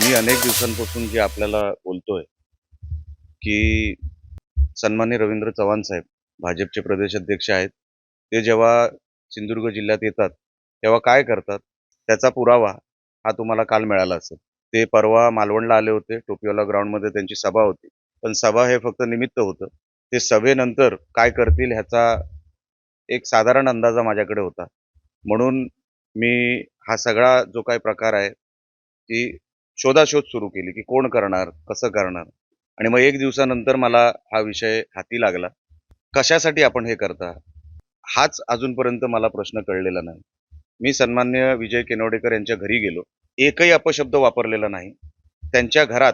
मी अनेक दिवसांपासून जे आपल्याला बोलतोय की सन्मान्य रवींद्र चव्हाण साहेब भाजपचे प्रदेश अध्यक्ष आहेत. ते जेव्हा सिंधुदुर्ग जिल्ह्यात येतात तेव्हा काय करतात? त्याचा पुरावा हा तुम्हाला काल मिळाला असेल. ते परवा मालवणला आले होते टोपीवाला ग्राउंडमध्ये त्यांची सभा होती. पण सभा हे फक्त निमित्त होतं. ते सभेनंतर काय करतील ह्याचा एक साधारण अंदाजा माझ्याकडे होता. म्हणून मी हा सगळा जो काही प्रकार आहे की शोधाशोध सुरू केली की कोण करणार कसं करणार. आणि मग एक दिवसानंतर मला हा विषय हाती लागला. कशासाठी आपण हे करता हाच अजूनपर्यंत मला प्रश्न कळलेला नाही. मी सन्मान्य विजय केनवडेकर यांच्या घरी गेलो. एकही अपशब्द वापरलेला नाही. त्यांच्या घरात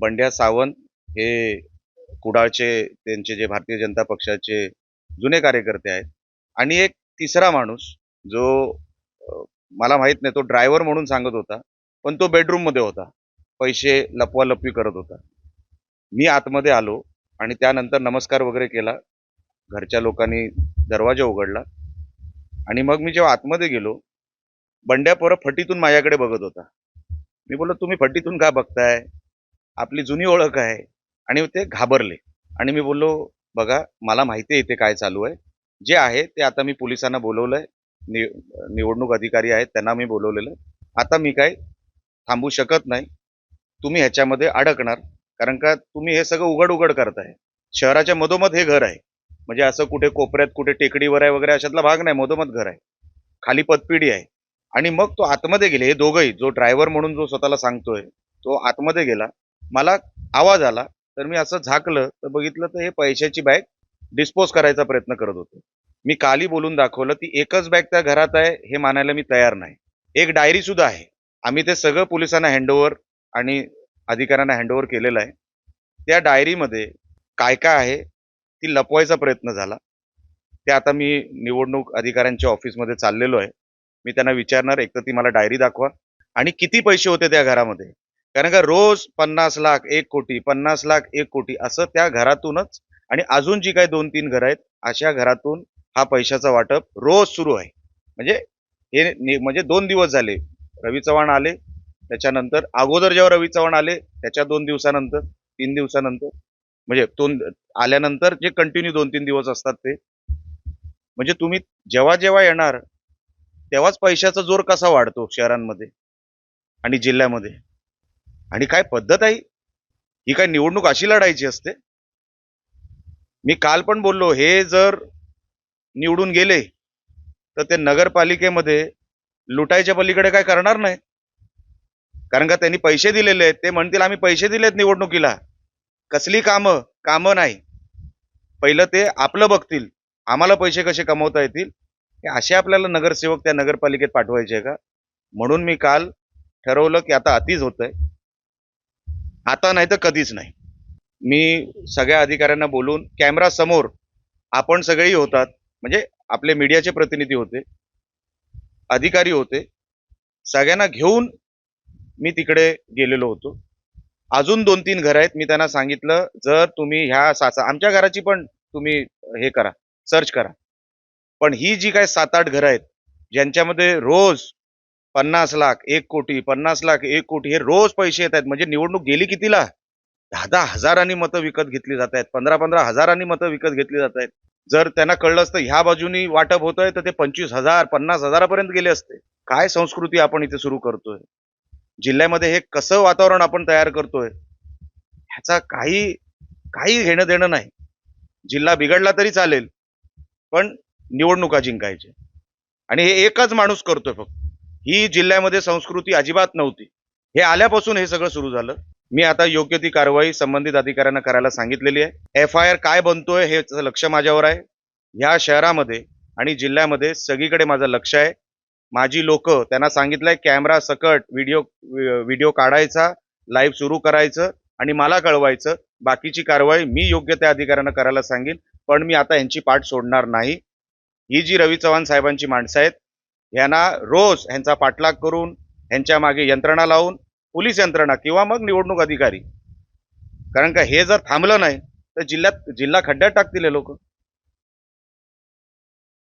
बंड्या सावंत हे कुडाळचे त्यांचे जे भारतीय जनता पक्षाचे जुने कार्यकर्ते आहेत. आणि एक तिसरा माणूस जो मला माहीत नाही तो ड्रायव्हर म्हणून सांगत होता. पण तो बेडरूममध्ये होता. पैसे लपवालपवी करत होता. मी आतमध्ये आलो आणि त्यानंतर नमस्कार वगैरे केला. घरच्या लोकांनी दरवाजा उघडला. आणि मग मी जेव्हा आतमध्ये गेलो बंड्या पोरं फटीतून माझ्याकडे बघत होता. मी बोललो तुम्ही फटीतून का बघताय? आपली जुनी ओळख आहे. आणि ते घाबरले. आणि मी बोललो बघा मला माहिती आहे इथे काय चालू आहे. जे आहे ते आता मी पोलिसांना बोलवलंय. नि निवडणूक अधिकारी आहेत त्यांना मी बोलवलेलं आहे. आता मी काय थांबू शकत नाही. तुम्ही ह्याच्यामध्ये अडकणार. कारण का तुम्ही हे सगळं उघड उघड करताय. शहराच्या मधोमध हे घर आहे. म्हणजे असं कुठे कोपऱ्यात कुठे टेकडीवर आहे वगैरे अशातला भाग नाही. मधोमध घर आहे. खाली पतपिढी आहे. आणि मग तो आतमध्ये गेले. हे दोघंही जो ड्रायव्हर म्हणून जो स्वतःला सांगतोय तो आतमध्ये गेला. मला आवाज आला. तर मी असं झाकलं. तर बघितलं तर हे पैशाची बॅग डिस्पोज करायचा प्रयत्न करत होते. मी काली बोलून दाखवलं ती एकच बॅग त्या घरात आहे. हे मानायला मी तयार नाही. एक डायरी सुद्धा आहे. आम्ही ते सगळं पोलिसांना हँडओव्हर आणि अधिकाऱ्यांना हँडओव्हर केलेलं आहे. त्या डायरीमध्ये काय काय आहे ती लपवायचा प्रयत्न झाला. ते आता मी निवडणूक अधिकाऱ्यांच्या ऑफिसमध्ये चाललेलो आहे. मी त्यांना विचारणार एक तर ती मला डायरी दाखवा. आणि किती पैसे होते त्या घरामध्ये? कारण का रोज पन्नास लाख एक कोटी पन्नास लाख एक कोटी असं त्या घरातूनच आणि अजून जी काही दोन तीन घरं आहेत अशा घरातून हा पैशाचा वाटप रोज सुरू आहे. म्हणजे हे नि- म्हणजे दोन दिवस झाले. रवी चव्हाण आले त्याच्यानंतर अगोदर जेव्हा रवी चव्हाण आले त्याच्या दोन दिवसानंतर तीन दिवसानंतर म्हणजे दोन आल्यानंतर जे कंटिन्यू दोन तीन दिवस असतात ते. म्हणजे तुम्ही जेव्हा जेव्हा येणार तेव्हाच पैशाचा जोर कसा वाढतो शहरांमध्ये आणि जिल्ह्यामध्ये? आणि काय पद्धत आहे? ही काय निवडणूक अशी लढायची असते? मी काल पण बोललो हे जर निवडून गेले तर ते नगरपालिकेमध्ये लुटायच्या पलीकडे काय करणार नाही. कारण का त्यांनी पैसे दिलेले आहेत. ते म्हणतील आम्ही पैसे दिलेत निवडणुकीला. कसली कामं? कामं नाही. पहिलं ते आपलं बघतील. आम्हाला पैसे कसे कमवता येतील? हे असे आपल्याला नगरसेवक त्या नगरपालिकेत पाठवायचे का? म्हणून मी काल ठरवलं की आता अतिच होतंय. आता नाही तर कधीच नाही. मी सगळ्या अधिकाऱ्यांना बोलून कॅमेरा समोर आपण सगळेही होतात. म्हणजे आपले मीडियाचे प्रतिनिधी होते. अधिकारी होते. सगळ्यांना घेऊन मी तिकडे गेलेलो होतो. अजून दोन तीन घरं आहेत. मी त्यांना सांगितलं जर तुम्ही ह्या साचा आमच्या घराची पण तुम्ही हे करा सर्च करा. पण ही जी काय सात आठ घरं आहेत ज्यांच्यामध्ये रोज पन्नास लाख एक कोटी पन्नास लाख एक कोटी हे रोज पैसे येत आहेत. म्हणजे निवडणूक गेली कितीला? दहा दहा हजारांनी मतं विकत घेतली जात आहेत. पंधरा पंधरा हजारांनी मतं विकत घेतली जात आहेत. जर त्यांना कळलं असतं ह्या बाजूनी वाटप होतंय तर ते पंचवीस हजार पन्नास हजारापर्यंत गेले असते. काय संस्कृती आपण इथे सुरू करतोय? जिल्ह्यामध्ये हे कसं वातावरण आपण तयार करतोय? ह्याचा काही काही घेणं देणं नाही. जिल्हा बिघडला तरी चालेल पण निवडणुका जिंकायचे आणि हे एकच माणूस करतोय फक्त. ही जिल्ह्यामध्ये संस्कृती अजिबात नव्हती. हे आल्यापासून हे सगळं सुरू झालं. मी आता योग्य ती कारवाई संबंधित अधिकाऱ्यांना करायला सांगितलेली आहे. एफ आय आर काय बनतोय हे लक्ष माझ्यावर आहे. ह्या शहरामध्ये आणि जिल्ह्यामध्ये सगळीकडे माझं लक्ष आहे. माझी लोक त्यांना सांगितलंय कॅमेरा सकट व्हिडिओ व्हिडिओ काढायचा लाईव्ह सुरू करायचं आणि मला कळवायचं. बाकीची कारवाई मी योग्य त्या अधिकाऱ्यांना करायला सांगेन पण मी आता यांची पाठ सोडणार नाही. ही जी रवी चव्हाण साहेबांची माणसं आहेत यांना रोज ह्यांचा पाठलाग करून ह्यांच्या मागे यंत्रणा लावून पोलीस यंत्रणा किंवा मग निवडणूक अधिकारी. कारण का हे जर थांबलं नाही तर जिल्ह्यात जिल्हा खड्ड्यात टाकतील हे लोक.